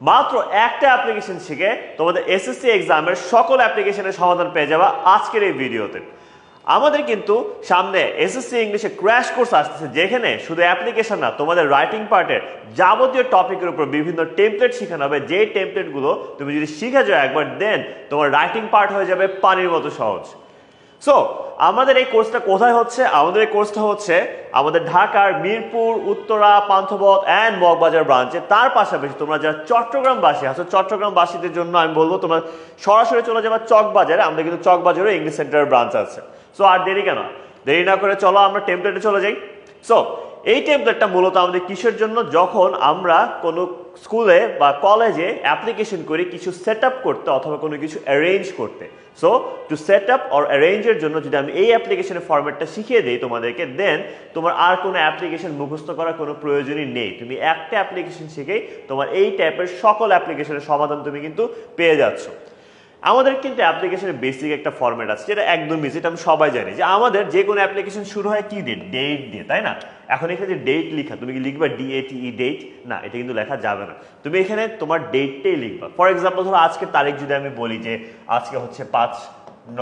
মাত্র একটা অ্যাপ্লিকেশন শিখে তোমাদের এসএসসি এক্সামের সকল অ্যাপ্লিকেশনের সমাধান পেয়ে যাবা আজকের এই ভিডিওতে আমাদের কিন্তু সামনে এসএসসি ইংলিশে ক্র্যাশ কোর্স আসতেছে, যেখানে শুধু অ্যাপ্লিকেশন না, তোমাদের রাইটিং পার্টের যাবতীয় টপিকের উপর বিভিন্ন টেমপ্লেট শেখানো হবে। যে টেমপ্লেটগুলো তুমি যদি শিখে যাও একবার দেন তোমার রাইটিং পার্ট হয়ে যাবে পানির মতো সহজ। সো আমাদের এই কোর্সটা কোথায় হচ্ছে? আমাদের এই কোর্সটা হচ্ছে আমাদের ঢাকার মিরপুর, উত্তরা, পান্থপথ অ্যান্ড মগবাজার ব্রাঞ্চে তার পাশাপাশি তোমরা যারা চট্টগ্রামবাসী আছো, চট্টগ্রামবাসীদের জন্য আমি বলব, তোমরা সরাসরি চলে যাবে চকবাজারে। আমাদের কিন্তু চকবাজারে ইংলিশ সেন্টারের ব্রাঞ্চ আছে। সো আর দেরি কেন? দেরি না করে চলো, আমরা টেম্পলেটে চলে যাই। সো এই টেমপ্লেটটা মূলত আমাদের কিসের জন্য? যখন আমরা কোনো স্কুলে বা কলেজে অ্যাপ্লিকেশন করি কিছু সেট করতে অথবা কোনো কিছু অ্যারেঞ্জ করতে। So to set up or অ্যারেঞ্জের জন্য যদি আমি এই অ্যাপ্লিকেশনের ফরম্যাটটা শিখিয়ে দিই তোমাদেরকে দেন তোমার আর কোনো অ্যাপ্লিকেশন মুখস্থ করার কোনো প্রয়োজনই নেই। তুমি একটা অ্যাপ্লিকেশন শিখেই তোমার এই টাইপের সকল অ্যাপ্লিকেশনের সমাধান তুমি কিন্তু পেয়ে যাচ্ছ। আমাদের কিন্তু অ্যাপ্লিকেশনের বেসিক একটা ফর্ম্যাট আছে, যেটা একদম এটা আমি সবাই জানি যে আমাদের যে কোনো অ্যাপ্লিকেশন শুরু হয় কি দিয়ে? ডেট দিয়ে, তাই না? এখন এখানে যে ডেট লিখা, তুমি কি লিখবা? ডিএটিই ডেট না, এটা কিন্তু লেখা যাবে না। তুমি এখানে তোমার ডেটটাই লিখবা। ফর এক্সাম্পল ধরো আজকের তারিখ যদি আমি বলি যে আজকে হচ্ছে পাঁচ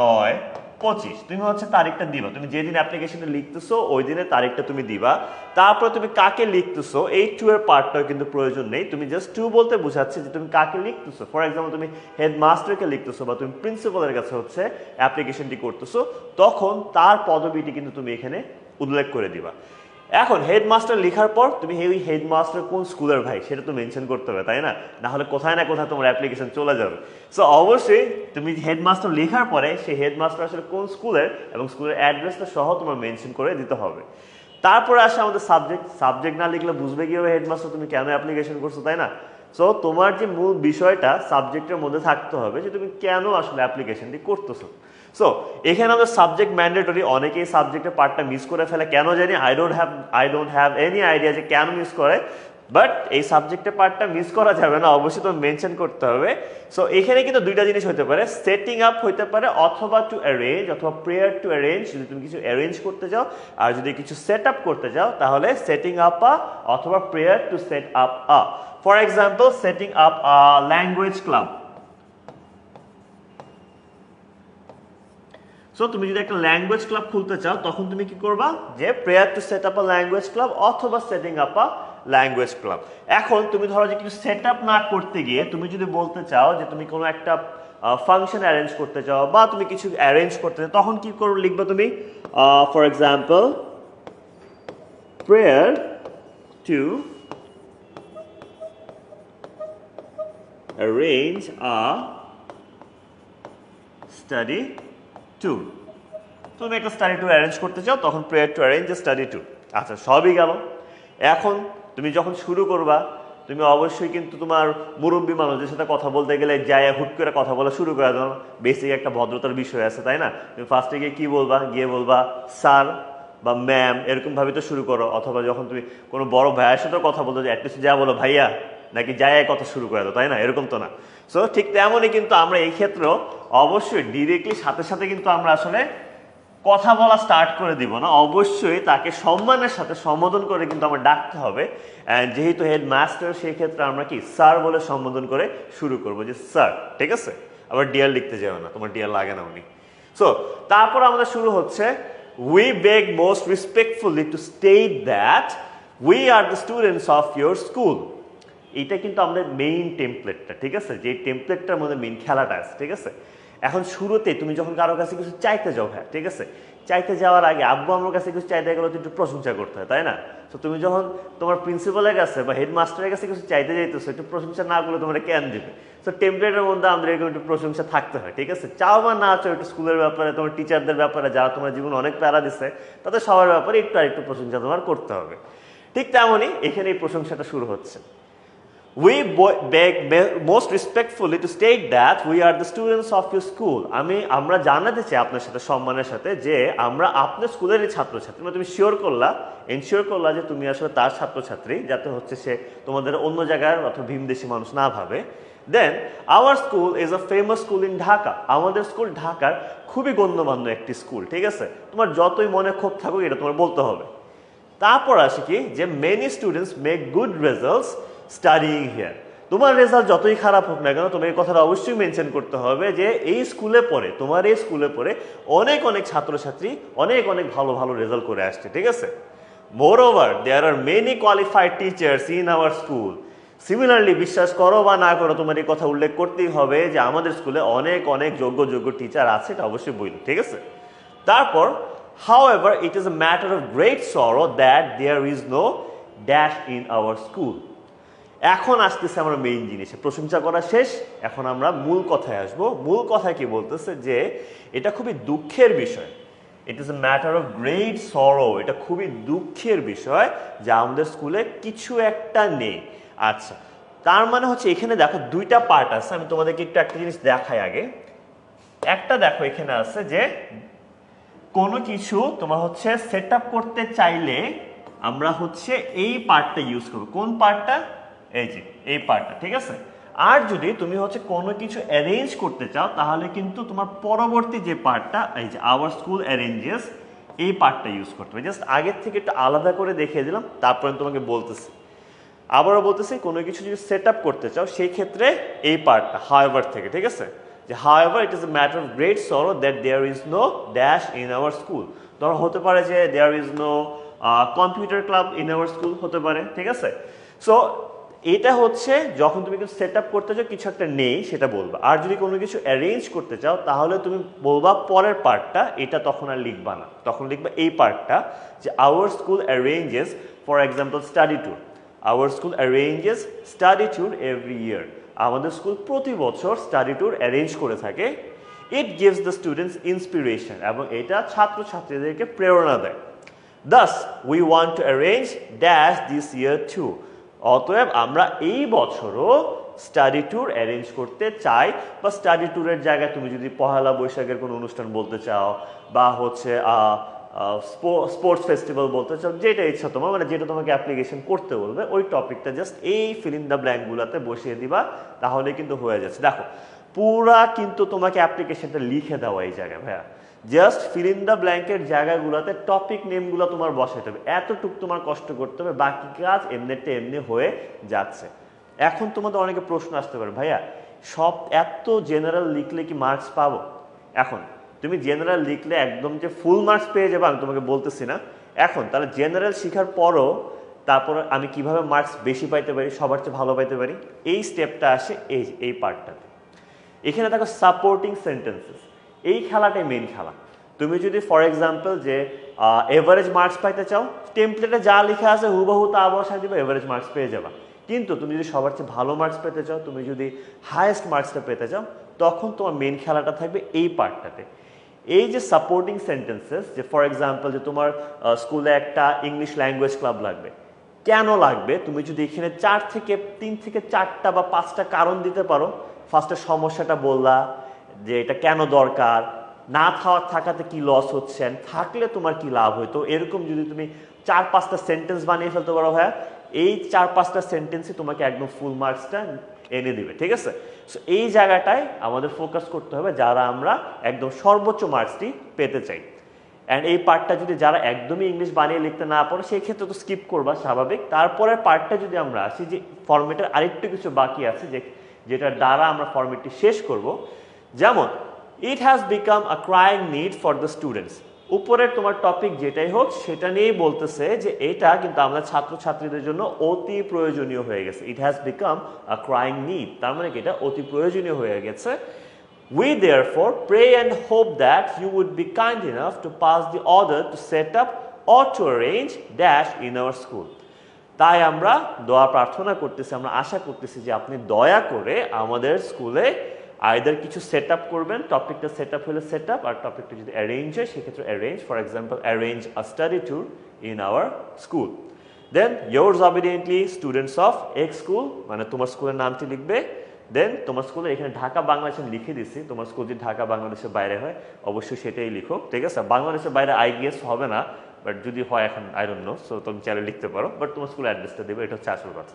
নয় পঁচিশ। তুমি হচ্ছে তারিখটা দিবা। তুমি যেদিন অ্যাপ্লিকেশনে লিখতেছো ওই দিনের তারিখটা তুমি দিবা। তারপরে তুমি কাকে লিখতেছো, এই টু এর পার্টটাও কিন্তু প্রয়োজন নেই। তুমি জাস্ট টু বলতে বোঝাচ্ছে যে তুমি কাকে লিখতেছো। ফর এক্সাম্পল তুমি হেডমাস্টারকে লিখতেছো বা তুমি প্রিন্সিপালের কাছে হচ্ছে অ্যাপ্লিকেশনটি করতেছো, তখন তার পদবিটি কিন্তু তুমি এখানে উল্লেখ করে দিবা। এখন হেডমাস্টার লেখার পর তুমি এই হেডমাস্টার কোন স্কুলের ভাই? সেটা তো মেনশন করতে হবে, তাই না? না হলে কোথায় না কোথায় তোমার অ্যাপ্লিকেশন চলে যাবে। সো অবশ্যই তুমি হেডমাস্টার লেখার পরে সেই হেডমাস্টার আসলে কোন স্কুলের এবং স্কুলের অ্যাড্রেসটা সহ তোমার মেনশন করে দিতে হবে। তারপরে আসে আমাদের সাবজেক্ট সাবজেক্ট না লিখলে বুঝবে কীভাবে হেডমাস্টার তুমি কেন অ্যাপ্লিকেশন করছ, তাই না? সো তোমার যে মূল বিষয়টা সাবজেক্টের মধ্যে থাকতে হবে যে তুমি কেন আসলে অ্যাপ্লিকেশনটি করতেছো। সো এখানে আমাদের সাবজেক্ট ম্যান্ডেটরি অনেকেই সাবজেক্টের পার্টটা মিস করে ফেলে। কেন জানি I don't have I don't have any idea যে কেন মিস করে। বাট এই সাবজেক্টের পার্টটা মিস করা যাবে না, অবশ্যই তো মেনশন করতে হবে। সো এখানে কিন্তু দুইটা জিনিস হতে পারে। সেটিং আপ হতে পারে অথবা টু অ্যারেঞ্জ অথবা প্রেয়ার টু অ্যারেঞ্জ যদি তুমি কিছু অ্যারেঞ্জ করতে চাও। আর যদি কিছু সেট আপ করতে চাও, তাহলে সেটিং আপ আ অথবা prayer to set up a for example setting up a language club so তুমি যদি একটা ল্যাঙ্গুয়েজ ক্লাব খুলতে চাও, তখন তুমি কি করবা? যে prayer to set up a language club অথবা setting up a language club এখন তুমি ধরো যে কিছু সেট আপ না করতে গিয়ে তুমি যদি বলতে চাও যে তুমি কোনো একটা ফাংশন অ্যারেঞ্জ করতে চাও বা তুমি কিছু অ্যারেঞ্জ করতে চাও, তখন কি করবে লিখবে তুমি for example prayer to arrange a study tour তুমি একটা স্টাডি টু অ্যারেঞ্জ করতে চাও, তখন prayer to arrange study to আচ্ছা সবই গেল। এখন তুমি যখন শুরু করবা, তুমি অবশ্যই কিন্তু তোমার মুরব্বী মানুষদের সাথে কথা বলতে গেলে যায় হুট করে কথা বলা শুরু করে দাও। বেসিক একটা ভদ্রতার বিষয় আছে, তাই না? তুমি ফার্স্টে গিয়ে কী বলবা? গিয়ে বলবা স্যার বা ম্যাম এরকমভাবে তো শুরু করো। অথবা যখন তুমি কোনো বড় ভাইয়ের সাথেও কথা বলতে অ্যাটলিস্ট যা বলো ভাইয়া নাকি যায় কথা শুরু করে দাও, তাই না? এরকম তো না। সো ঠিক তেমনই কিন্তু আমরা এই ক্ষেত্রেও অবশ্যই ডিরেক্টলি সাথে সাথে কিন্তু আমরা আসলে কথা বলা স্টার্ট করে দিব না। অবশ্যই তাকে সম্মানের সাথে সম্বোধন করে কিন্তু আমার ডাকতে হবে। যেহেতু হেড মাস্টার সেই ক্ষেত্রে আমরা কি স্যার বলে সম্বোধন করে শুরু করব যে স্যার ঠিক আছে? আবার ডিয়ার লিখতে যাবে না, তোমার ডিয়ার লাগে না উনি। সো তারপর আমাদের শুরু হচ্ছে we beg most respectfully to state that we are the students of your school এটা কিন্তু আমাদের মেইন টেমপ্লেটটা ঠিক আছে? যে টেমপ্লেটটার মধ্যে মেইন খেলাটা আছে, ঠিক আছে? এখন শুরুতে তুমি যখন কারোর কাছে কিছু চাইতে যাও হ্যাঁ ঠিক আছে? চাইতে যাওয়ার আগে আব্বু আমার কাছে কিছু চাইতে গেলে তো একটু প্রশংসা করতে হয়, তাই না? তো তুমি যখন তোমার প্রিন্সিপালের কাছে বা হেডমাস্টারের কাছে কিছু চাইতে যাইতেছো, একটু প্রশংসা না করলে তোমার কেন দিবে? তো টেমপ্লেটের মধ্যে আমাদের এরকম একটু প্রশংসা থাকতে হয়, ঠিক আছে? চাও বা না চাও, একটু স্কুলের ব্যাপারে, তোমার টিচারদের ব্যাপারে, যারা তোমার জীবনে অনেক প্যারা দিচ্ছে তাদের সবার ব্যাপারে একটু আর একটু প্রশংসা তোমার করতে হবে। ঠিক তেমনই এখানে এই প্রশংসাটা শুরু হচ্ছে। We beg, be- most respectfully to state that we are the students of your school. আমি, আমরা জানাতে চাই আপনার সাথে, সম্মানের সাথে, যে আমরা আপনার স্কুলেরই ছাত্রছাত্রী। মানে তুমি শিওর করলা এনশিওর করলা যে তুমি আসলে তার ছাত্রছাত্রী, যাতে হচ্ছে সে তোমাদের অন্য জায়গার অথবা ভীমদেশি মানুষ না ভাবে। Then our school is a famous school in Dhaka আমাদের স্কুল ঢাকার খুবই গণ্যমান্য একটি স্কুল ঠিক আছে? তোমার যতই মনে ক্ষোভ থাকুক, এটা তোমার বলতে হবে। তারপর আসে কি? যে many students make good results studying here তোমার রেজাল্ট যতই খারাপ হোক না কেন এই কথাটা অবশ্যই মেনশন করতে হবে যে এই স্কুলে পড়ে, তোমার এই স্কুলে পড়ে অনেক অনেক ছাত্রছাত্রী অনেক অনেক ভালো ভালো রেজাল্ট করে আসছে, ঠিক আছে? Moreover there are many qualified teachers in our school similarly বিশ্বাস করো বা না করো, তোমার এই কথা উল্লেখ করতেই হবে যে আমাদের স্কুলে অনেক অনেক যোগ্য যোগ্য টিচার আছে, এটা অবশ্যই বইল, ঠিক আছে? তারপর however it is a matter of great sorrow that there is no dash in our school এখন আসতেছে আমরা মেইন জিনিসে। প্রশংসা করা শেষ, এখন আমরা মূল কথায় আসব। মূল কথা কি বলতেছে যে, এটা খুবই দুঃখের বিষয়। It is a matter of great sorrow এটা খুবই দুঃখের বিষয় যে আমাদের স্কুলে কিছু একটা নেই। আচ্ছা তার মানে হচ্ছে এখানে দেখো দুইটা পার্ট আছে। আমি তোমাদেরকে একটু একটা জিনিস দেখাই আগে। একটা দেখো এখানে আছে যে, কোনো কিছু তোমার হচ্ছে সেট করতে চাইলে আমরা হচ্ছে এই পার্টটা ইউজ করব। কোন পার্টটা এই যে, এই পার্টটা ঠিক আছে? আর যদি তুমি হচ্ছে কোনো কিছু অ্যারেঞ্জ করতে চাও, তাহলে কিন্তু তোমার পরবর্তী যে পার্টটা এই যে আওয়ার স্কুল অ্যারেঞ্জেস এই পার্টটা ইউজ করতে হবে। জাস্ট আগের থেকে একটু আলাদা করে দেখিয়ে দিলাম, তারপরে তোমাকে বলতেছি। আবারও বলতেছি, কোনো কিছু যদি সেট আপ করতে চাও, সেই ক্ষেত্রে এই পার্টটা হাওয়েভার থেকে, ঠিক আছে? যে however it is a matter of great sorrow that there is no dash in our school ধরো, হতে পারে যে there is no computer club in our school হতে পারে, ঠিক আছে? সো এটা হচ্ছে যখন তুমি কিছু সেট আপ করতে চাও, কিছু একটা নেই, সেটা বলবা। আর যদি কোনো কিছু অ্যারেঞ্জ করতে চাও, তাহলে তুমি বলবা পরের পার্টটা এটা তখন আর লিখবা না। তখন লিখবা এই পার্টটা যে our school arranges for example study tour our school arranges study tour every year আমাদের স্কুল প্রতি বছর স্টাডি ট্যুর অ্যারেঞ্জ করে থাকে। It gives the students inspiration এবং এটা ছাত্রছাত্রীদেরকে প্রেরণা দেয়। Thus we want to arrange dash this year to অতএব আমরা এই বছরও স্টাডি ট্যুর অ্যারেঞ্জ করতে চাই বা স্টাডি ট্যুরের জায়গায় তুমি যদি পহেলা বৈশাখের কোনো অনুষ্ঠান বলতে চাও বা হচ্ছে স্পোর্টস ফেস্টিভ্যাল বলতে চাও, যেটা ইচ্ছা তোমার মানে যেটা তোমাকে অ্যাপ্লিকেশন করতে বলবে, ওই টপিকটা জাস্ট এই ফিল ইন দ্য ব্ল্যাঙ্কগুলোতে বসিয়ে দিবা, তাহলে কিন্তু হয়ে যাচ্ছে। দেখো, পুরা কিন্তু তোমাকে অ্যাপ্লিকেশনটা লিখে দেওয়া এই জায়গায়, ভাইয়া। জাস্ট ফিল দ্য ব্ল্যাঙ্কের জায়গাগুলোতে টপিক নেমগুলো তোমার বসাইতে হবে। এতটুক তোমার কষ্ট করতে হবে, বাকি কাজ এমনিতে এমনি হয়ে যাচ্ছে। এখন তোমাদের অনেকে প্রশ্ন আসতে পারে, ভাইয়া, সব এত জেনারেল লিখলে কি মার্কস পাবো? এখন, তুমি জেনারেল লিখলে একদম যে ফুল মার্কস পেয়ে যাবে, আমি তোমাকে বলতেছি না। এখন, তাহলে জেনারেল শেখার পরও তারপর আমি কীভাবে মার্কস বেশি পাইতে পারি, সবার চেয়ে ভালো পাইতে পারি? এই স্টেপটা আসে এই এই পার্টটাতে এখানে দেখো সাপোর্টিং সেন্টেন্সেস এই খেলাটাই মেন খেলা। তুমি যদি ফর এক্সাম্পল যে এভারেজ মার্কস পাইতে চাও টেমপ্লেটে যা লেখা আছে হুবহু তা বসায় দিবে এভারেজ মার্কস পেয়ে যাবা। কিন্তু তুমি যদি সবার চেয়ে ভালো মার্কস পেতে চাও, তুমি যদি হায়েস্ট মার্কসটা পেতে চাও, তখন তোমার মেন খেলাটা থাকবে এই পার্টটাতে এই যে সাপোর্টিং সেন্টেন্সেস যে ফর এক্সাম্পল যে তোমার স্কুলে একটা ইংলিশ ল্যাঙ্গুয়েজ ক্লাব লাগবে। কেন লাগবে? তুমি যদি এখানে চার থেকে, তিন থেকে চারটা বা পাঁচটা কারণ দিতে পারো ফার্স্টে সমস্যাটা বললা যে এটা কেন দরকার? না খাওয়া থাকাতে কি লস হচ্ছে? থাকলে তোমার কি লাভ হইতো? এরকম যদি তুমি চার পাঁচটা সেন্টেন্স বানিয়ে ফেলতে পারো ভাইয়া, এই চার পাঁচটা সেন্টেন্সই তোমাকে একদম ফুল মার্কসটা এনে দিবে, ঠিক আছে? সো এই জায়গাটায় আমাদের ফোকাস করতে হবে যারা আমরা একদম সর্বোচ্চ মার্কসটি পেতে চাই। অ্যান্ড এই পার্টটা যদি যারা একদমই ইংলিশ বানিয়ে লিখতে না পারো, সেই ক্ষেত্রে তো স্কিপ করবা, স্বাভাবিক। তারপরের পার্টটা যদি আমরা আসি, যে ফর্মেটের আরেকটু কিছু বাকি আছে, যে যেটার দ্বারা আমরা ফর্মেটটি শেষ করব যেমন it has become a crying need for the students উপরের তোমার টপিক যেটাই হোক, সেটা নিয়েই বলতেছে যে এটা কিন্তু আমরা ছাত্রছাত্রীদের জন্য অতি প্রয়োজনীয় হয়ে গেছে। It has become a crying need তার মানে কি এটা অতি প্রয়োজনীয় হয়ে গেছে। We therefore pray and hope that you would be kind enough to pass the order to set up or to arrange dash in our school. তাই আমরা দোয়া প্রার্থনা করতেছি, আমরা আশা করতেছি যে আপনি দয়া করে আমাদের স্কুলে আইদার কিছু সেট আপ করবেন টপিকটা সেট আপ হলে সেট আপ আর টপিকটা যদি অ্যারেঞ্জ হয়, সেক্ষেত্রে arrange for example arrange a study tour in our school then yours obediently students of X school মানে তোমার স্কুলের নামটি লিখবে দেন তোমার স্কুলে এখানে ঢাকা বাংলাদেশে লিখে দিছি, তোমার স্কুল যদি ঢাকা বাংলাদেশের বাইরে হয়, অবশ্যই সেটাই লিখো, ঠিক আছে? বাংলাদেশের বাইরে আই গেস হবে না বাট যদি হয় এখন আই নো সো তুমি চাইলে লিখতে পারো বাট তোমার স্কুল অ্যাড্রেসটা দেবে, এটা হচ্ছে আসল কথা।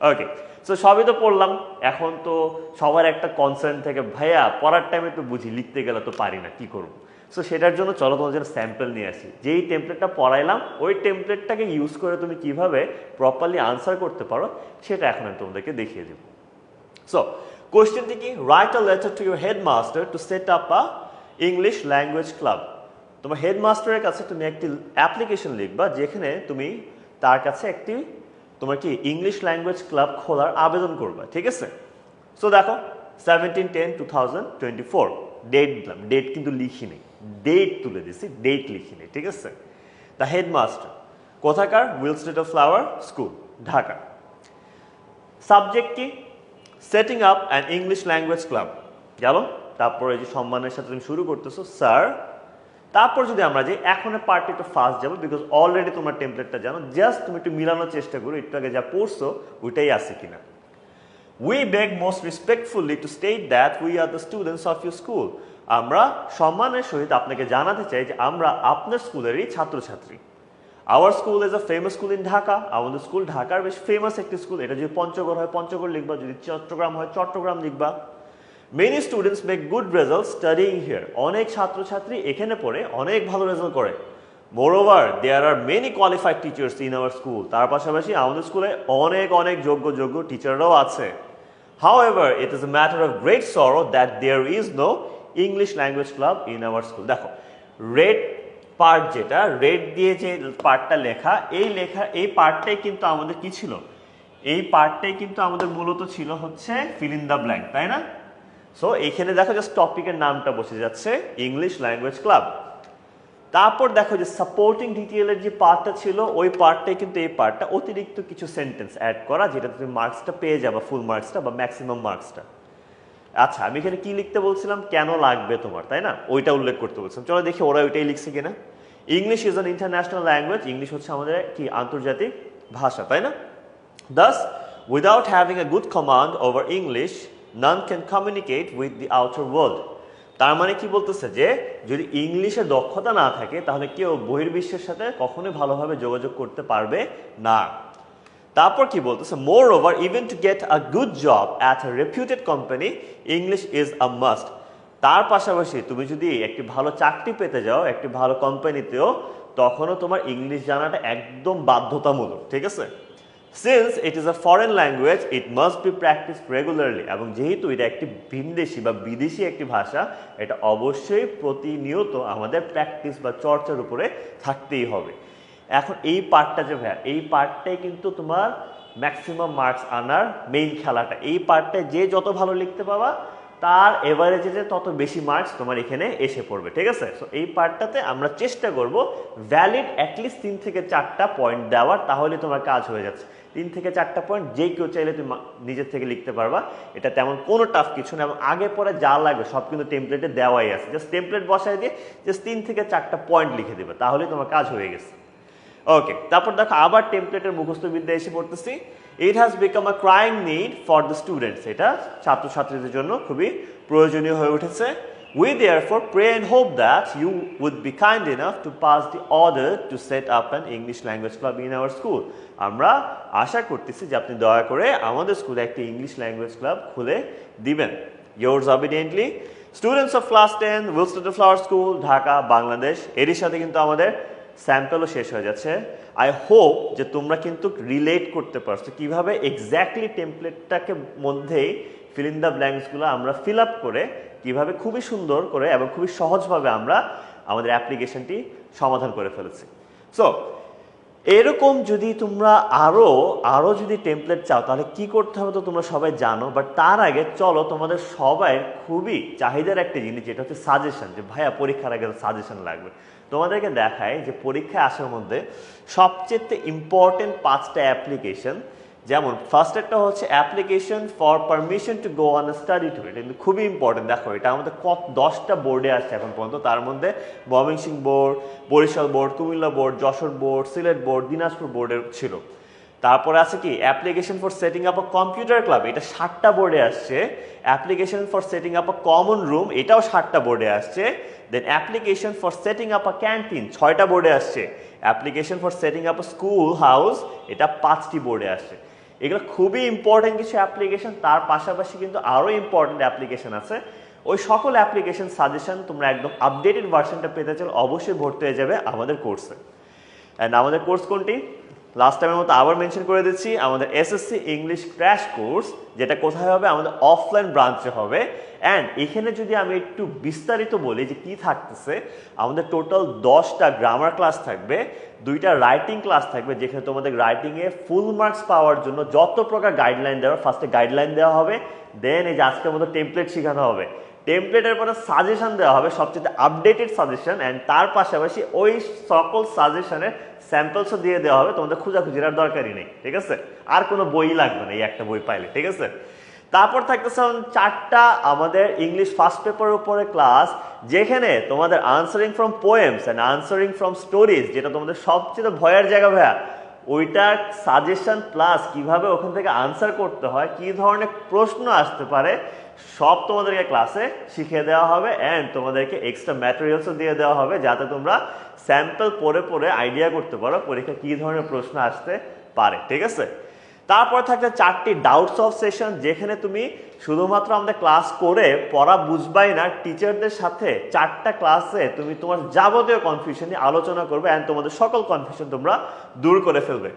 ওকে সো সবই তো পড়লাম। এখন তো সবার একটা কনসার্ন থেকে, ভাইয়া, পড়ার টাইমে তো বুঝি, লিখতে গেলে তো পারি না, কি করব? সো সেটার জন্য চলো তোমার জন্য স্যাম্পল নিয়ে আসি। যেই টেমপ্লেটটা পড়াইলাম, ওই টেমপ্লেটটাকে ইউজ করে তুমি কীভাবে প্রপারলি আনসার করতে পারো, সেটা এখন আমি তোমাদেরকে দেখিয়ে দেবো। সো কোয়েশ্চেনটি কি? Write a letter to your headmaster to set up a English language club তোমার হেডমাস্টারের কাছে তুমি একটি অ্যাপ্লিকেশন লিখবা, যেখানে তুমি তার কাছে একটি তোমার কি ইংলিশ ল্যাঙ্গুয়েজ ক্লাব খোলার আবেদন করবা, ঠিক আছে? সো দেখো seventeen ten two thousand twenty four date দিলাম। ডেট কিন্তু লিখিনি। ডেট তুলে দিছি ডেট লিখিনি, ঠিক আছে? দ্য হেডমাস্টার কোথাকার? Will state of flower school Dhaka. Subject কি? Setting up an English language club গেল? তারপরে যে সম্মানের সাথে তুমি শুরু করতেছো, স্যার তারপর যদি আমরা যে এখন পার্টি একটু ফাস্ট যাব বিকজ অলরেডি তোমার টেমপ্লেটটা জানো জাস্ট তুমি একটু মিলানোর চেষ্টা করো, একটু আগে যা পড়ছো, ওইটাই আছে কিনা। We beg most respectfully to state that we are the students of your school আমরা সম্মানের সহিত আপনাকে জানাতে চাই যে আমরা আপনার স্কুলেরই ছাত্রছাত্রী। Our school is a famous school in Dhaka আমাদের স্কুল ঢাকার বেশ ফেমাস একটি স্কুল এটা যদি পঞ্চগড় হয়, পঞ্চগড় লিখবা, যদি চট্টগ্রাম হয়, চট্টগ্রাম লিখবা। Many students make good result studying here অনেক ছাত্রছাত্রী এখানে পড়ে অনেক ভালো রেজাল্ট করে। Moreover there are many qualified teachers in our school তার পাশাপাশি আমাদের স্কুলে অনেক অনেক যোগ্য যোগ্য টিচাররাও আছে। However, it is a matter of great sorrow that there is no English language club in our school. দেখো রেড পার্ট যেটা রেড দিয়ে যে পার্টটা লেখা এই লেখা এই পার্টটাই কিন্তু আমাদের কি ছিল? এই পার্টটাই কিন্তু আমাদের মূলত ছিল হচ্ছে ফিল ইন দ্য ব্ল্যাঙ্ক তাই না? সো এখানে দেখো জাস্ট টপিকের নামটা বসে যাচ্ছে ইংলিশ ল্যাঙ্গুয়েজ ক্লাব তারপর দেখো যে সাপোর্টিং ডিটেইলের যে পার্টটা ছিল ওই পার্টটাই কিন্তু এই পার্টটা অতিরিক্ত কিছু সেন্টেন্স অ্যাড করা যেটা তুমি মার্কসটা পেয়ে যাবে ফুল মার্কসটা বা ম্যাক্সিমাম মার্কসটা আচ্ছা আমি এখানে কি লিখতে বলছিলাম? কেন লাগবে তোমার তাই না? ওইটা উল্লেখ করতে বলছিলাম। চলো দেখি ওরা ওইটাই লিখছে কিনা। English is an international language English হচ্ছে আমাদের কি? আন্তর্জাতিক ভাষা তাই না? Thus without having a good command over English, none can communicate with the outer world তার মানে কি বলতেছে যে, যদি ইংলিশে দক্ষতা না থাকে, তাহলে কেউ বহির্বিশ্বের সাথে কখনোই ভালোভাবে যোগাযোগ করতে পারবে না। তারপর কি বলতেছে? More over even to get a good job at a reputed company English is a must তার পাশাপাশি তুমি যদি একটি ভালো চাকরি পেতে যাও, একটি ভালো কোম্পানিতেও তখনও তোমার ইংলিশ জানাটা একদম বাধ্যতামূলক, ঠিক আছে? Since it is a foreign language it must be practice regularly এবং যেহেতু এটা একটি ভিনদেশি বা বিদেশি একটি ভাষা, এটা অবশ্যই প্রতিনিয়ত আমাদের প্র্যাকটিস বা চর্চার উপরে থাকতেই হবে। এখন এই পার্টটা যে ভাইয়া, এই পার্টটাই কিন্তু তোমার ম্যাক্সিমাম মার্কস আনার মেইন খেলাটা। এই পার্টটায় যে যত ভালো লিখতে পাবা, তার এভারেজে যে তত বেশি মার্কস তোমার এখানে এসে পড়বে, ঠিক আছে? সো এই পার্টটাতে আমরা চেষ্টা করব ভ্যালিড অ্যাটলিস্ট তিন থেকে চারটা পয়েন্ট দেওয়ার, তাহলে তোমার কাজ হয়ে যাচ্ছে। তিন থেকে চারটা পয়েন্ট যে কেউ চাইলে তুমি নিজের থেকে লিখতে পারবা। এটা তেমন কোনো টাফ কিছু না এবং আগে পরে যা লাগবে সব কিন্তু টেমপ্লেটে দেওয়াই আছে। জাস্ট টেমপ্লেট বসায় দিয়ে জাস্ট তিন থেকে চারটা পয়েন্ট লিখে দেবে। তাহলে তোমার কাজ হয়ে গেছে। ওকে তারপর দেখো আবার টেমপ্লেটের মুখস্থ বিদ্যা এসে পড়তেছি। It has become a crying need for the students এটা ছাত্রছাত্রীদের জন্য খুবই প্রয়োজনীয় হয়ে উঠেছে। Therefore pray and hope that you would be kind enough to pass the order to set up an English language club in our school আমরা আশা করতেছি যে আপনি দয়া করে আমাদের স্কুলে একটি ইংলিশ ল্যাঙ্গুয়েজ ক্লাব খুলে দিবেন। Yours obediently. Students of class ten Wilston Flower School Dhaka Bangladesh এরই সাথে কিন্তু আমাদের স্যাম্পেলও শেষ হয়ে যাচ্ছে। আই হোপ যে তোমরা কিন্তু রিলেট করতে পারছ কীভাবে এক্স্যাক্টলি টেমপ্লেটটাকে মধ্যেই ফিল ইন দ্য ব্ল্যাঙ্কসগুলো আমরা ফিল আপ করে কীভাবে খুবই সুন্দর করে এবং খুবই সহজভাবে আমরা আমাদের অ্যাপ্লিকেশনটি সমাধান করে ফেলেছি। সো এরকম যদি তোমরা আরও আরও যদি টেমপ্লেট চাও, তাহলে কি করতে হবে তো তোমরা সবাই জানো বাট তার আগে চলো তোমাদের সবাই খুবই চাহিদার একটা জিনিস, যেটা হচ্ছে সাজেশন যে ভাইয়া পরীক্ষার আগে সাজেশন লাগবে। তোমাদেরকে দেখায় যে পরীক্ষায় আসার মধ্যে সবচেয়ে ইম্পর্টেন্ট পাঁচটা অ্যাপ্লিকেশন যেমন ফার্স্ট একটা হচ্ছে application for permission to go on study tour এটা কিন্তু খুবই ইম্পর্টেন্ট দেখো, এটা আমাদের কত, দশটা বোর্ডে আসছে এখন পর্যন্ত। তার মধ্যে Mymensingh board Barisal board Comilla board Jessore board Sylhet board Dinajpur বোর্ডের ছিল। তারপরে আছে কি? Application for setting up a computer club এটা ষাটটা বোর্ডে আসছে। Application for setting up a common room এটাও ষাটটা বোর্ডে আসছে। Then application for setting up a canteen ছয়টা বোর্ডে আসছে। Application for setting up a school house এটা পাঁচটি বোর্ডে আসছে। এগুলো খুবই ইম্পর্টেন্ট কিছু অ্যাপ্লিকেশন তার পাশাপাশি কিন্তু আরও ইম্পর্টেন্ট অ্যাপ্লিকেশন আছে। ওই সকল অ্যাপ্লিকেশন সাজেশন তোমরা একদম আপডেটেড ভার্সনটা পেতে চাও অবশ্যই ভর্তি হয়ে যাবে আমাদের কোর্সে অ্যান্ড আমাদের কোর্স কোনটি? লাস্ট টাইমের মতো আবার মেনশন করে দিচ্ছি, আমাদের এসএসসি ইংলিশ ক্র্যাশ কোর্স যেটা কোথায় হবে? আমাদের অফলাইন ব্রাঞ্চে হবে। অ্যান্ড এখানে যদি আমি একটু বিস্তারিত বলি যে কি থাকতেছে, আমাদের টোটাল দশটা গ্রামার ক্লাস থাকবে, দুইটা রাইটিং ক্লাস থাকবে, যেখানে তোমাদের রাইটিংয়ে ফুল মার্কস পাওয়ার জন্য যত প্রকার গাইডলাইন দেওয়া ফার্স্টে গাইডলাইন দেওয়া হবে দেন এই যে আজকের মতো টেমপ্লেট শেখানো হবে। টেমপ্লেটের পরে সাজেশন দেওয়া হবে, সবচেয়ে আপডেটেড সাজেশন অ্যান্ড তার পাশাপাশি ওই সকল সাজেশনের স্যাম্পলসও দিয়ে দেওয়া হবে, তোমাদের খোঁজাখুঁজির আর দরকারই নেই, ঠিক আছে? আর কোনো বই লাগবে না এই একটা বই পাইলে, ঠিক আছে? তারপর থাকতেছে চারটা আমাদের ইংলিশ ফার্স্ট পেপারের উপরে ক্লাস যেখানে তোমাদের answering from poems and answering from stories যেটা তোমাদের সবচেয়ে ভয়ের জায়গা ভাইয়া ওইটার সাজেশন প্লাস কীভাবে ওখান থেকে আনসার করতে হয়, কি ধরনের প্রশ্ন আসতে পারে সব তোমাদেরকে ক্লাসে শিখিয়ে দেওয়া হবে অ্যান্ড তোমাদেরকে এক্সট্রা ম্যাটেরিয়ালসও দিয়ে দেওয়া হবে যাতে তোমরা স্যাম্পল পড়ে পড়ে আইডিয়া করতে পারো পরীক্ষা কী ধরনের প্রশ্ন আসতে পারে, ঠিক আছে? তারপর থাকছে চারটি ডাউটস অফ সেশন যেখানে তুমি শুধুমাত্র আমাদের ক্লাস করে পড়া বুঝবাই না টিচারদের সাথে চারটা ক্লাসে তুমি তোমার যাবতীয় কনফিউশন নিয়ে আলোচনা করবে অ্যান্ড তোমাদের সকল কনফিউশন তোমরা দূর করে ফেলবে।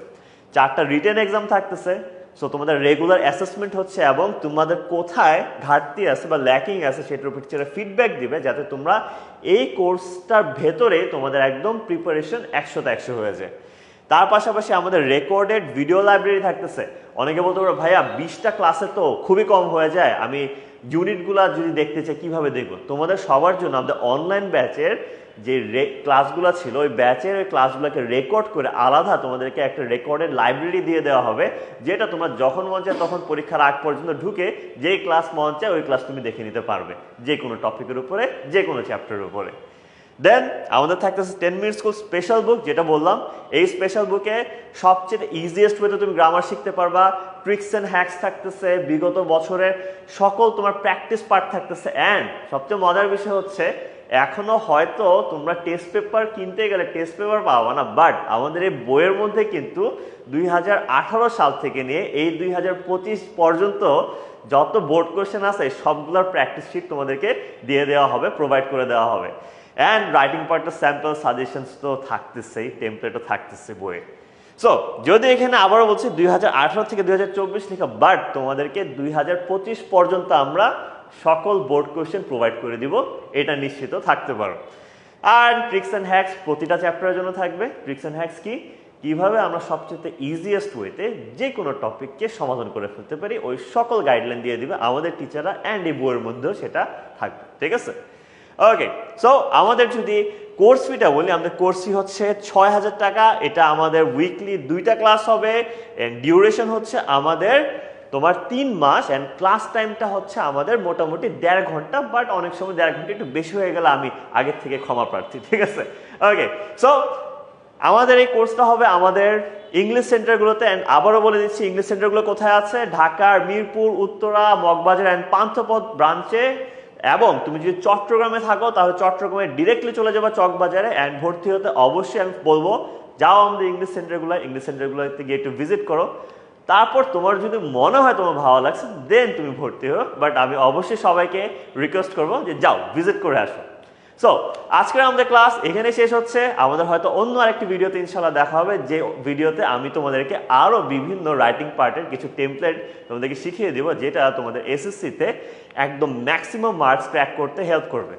চারটা রিটেন এক্সাম থাকতেছে সো তোমাদের রেগুলার অ্যাসেসমেন্ট হচ্ছে এবং তোমাদের কোথায় ঘাটতি আছে বা ল্যাকিং আছে সেটার উপর টিচাররা ফিডব্যাক দিবে যাতে তোমরা এই কোর্সটার ভেতরে তোমাদের একদম প্রিপারেশন একশোতে একশো হয়ে যায়। তার পাশাপাশি আমাদের রেকর্ডেড ভিডিও লাইব্রেরি থাকতেছে। অনেকে বলতে পারো, ভাইয়া, বিশটা ক্লাসে তো খুবই কম হয়ে যায়। আমি ইউনিটগুলো যদি দেখতে চাই, কীভাবে দেখব? তোমাদের সবার জন্য আমাদের অনলাইন ব্যাচের যে ক্লাসগুলো ছিল, ওই ব্যাচের ওই ক্লাসগুলোকে রেকর্ড করে আলাদা তোমাদেরকে একটা রেকর্ডেড লাইব্রেরি দিয়ে দেওয়া হবে, যেটা তোমরা যখন মন চায় তখন পরীক্ষার আগ পর্যন্ত ঢুকে যেই ক্লাস মন চায়, ওই ক্লাস তুমি দেখে নিতে পারবে যে কোনো টপিকের উপরে যে কোনো চ্যাপ্টারের উপরে। দেন আমাদের থাকতেছে Ten Minute School special book যেটা বললাম। এই স্পেশাল বুকে সবচেয়ে ইজিয়েস্ট ওয়েতে তুমি গ্রামার শিখতে পারবা। ট্রিক্স অ্যান্ড হ্যাক্স থাকতেছে, বিগত বছরের সকল তোমার প্র্যাকটিস পার্ট থাকতেছে। অ্যান্ড সবচেয়ে মজার বিষয় হচ্ছে, এখনও হয়তো তোমরা টেস্ট পেপার কিনতে গেলে টেস্ট পেপার পাবো না বাট আমাদের এই বইয়ের মধ্যে কিন্তু দুই হাজার আঠারো সাল থেকে নিয়ে এই দুই হাজার পঁচিশ পর্যন্ত যত বোর্ড কোয়েশ্চেন আছে, সবগুলোর প্র্যাকটিস শিট তোমাদেরকে দিয়ে দেওয়া হবে প্রোভাইড করে দেওয়া হবে। অ্যান্ড রাইটিং পার্টের স্যাম্পল সাজেশনস তো থাকতেছেই টেমপ্লেটও থাকতেছে বইয়ে। সো যদি এখানে আবারও বলছি, দুই থেকে দুই লেখা বাট তোমাদেরকে দুই পর্যন্ত আমরা সকল বোর্ড কোয়েশ্চেন প্রোভাইড করে দিব, এটা নিশ্চিত থাকতে পারো। আর ট্রিক্স অ্যান্ড হ্যাক্স প্রতিটা চ্যাপ্টারের জন্য থাকবে। ট্রিক্স অ্যান্ড হ্যাক্স কি? কীভাবে আমরা সবচেয়ে ইজিয়েস্ট ওয়েতে যে কোনো টপিককে সমাধান করে ফেলতে পারি, ওই সকল গাইডলাইন দিয়ে দিবে আমাদের টিচাররা অ্যান্ড এই বইয়ের মধ্যেও সেটা থাকবে। ঠিক আছে? ওকে সো আমাদের যদি কোর্স ফিটা বলি, আমাদের কোর্স ফি হচ্ছে ছয় হাজার টাকা। এটা আমাদের উইকলি দুইটা ক্লাস হবে অ্যান্ড ডিউরেশন হচ্ছে আমাদের তোমার তিন মাস অ্যান্ড ক্লাস টাইমটা হচ্ছে আমাদের মোটামুটি দেড় ঘণ্টা বাট অনেক সময় দেড় ঘণ্টা একটু বেশি হয়ে গেলে আমি আগের থেকে ক্ষমা প্রার্থী, ঠিক আছে? ওকে সো আমাদের এই কোর্সটা হবে আমাদের ইংলিশ সেন্টারগুলোতে অ্যান্ড আবারও বলে দিচ্ছি ইংলিশ সেন্টারগুলো কোথায় আছে? ঢাকার, মিরপুর, উত্তরা, মগবাজার অ্যান্ড পান্থপথ ব্রাঞ্চে এবং তুমি যদি চট্টগ্রামে থাকো, তাহলে চট্টগ্রামে ডিরেক্টলি চলে যাব চকবাজারে অ্যান্ড ভর্তি হতে অবশ্যই আমি বলব, যাও আমাদের ইংলিশ সেন্টারগুলো ইংলিশ সেন্টারগুলোতে গিয়ে একটু ভিজিট করো। তারপর তোমার যদি মনে হয় তোমার ভালো লাগছে দেন তুমি ভর্তি হো বাট আমি অবশ্যই সবাইকে রিকোয়েস্ট করব যে যাও ভিজিট করে আসো। সো আজকের আমাদের ক্লাস এখানে শেষ হচ্ছে। আমাদের হয়তো অন্য আরেকটি ভিডিওতে ইনশাল্লাহ দেখা হবে। যে ভিডিওতে আমি তোমাদেরকে আরও বিভিন্ন রাইটিং পার্টের কিছু টেমপ্লেট তোমাদেরকে শিখিয়ে দেবো, যেটা তোমাদের এসএসসিতে একদম ম্যাক্সিমাম মার্কস ক্র্যাক করতে হেল্প করবে।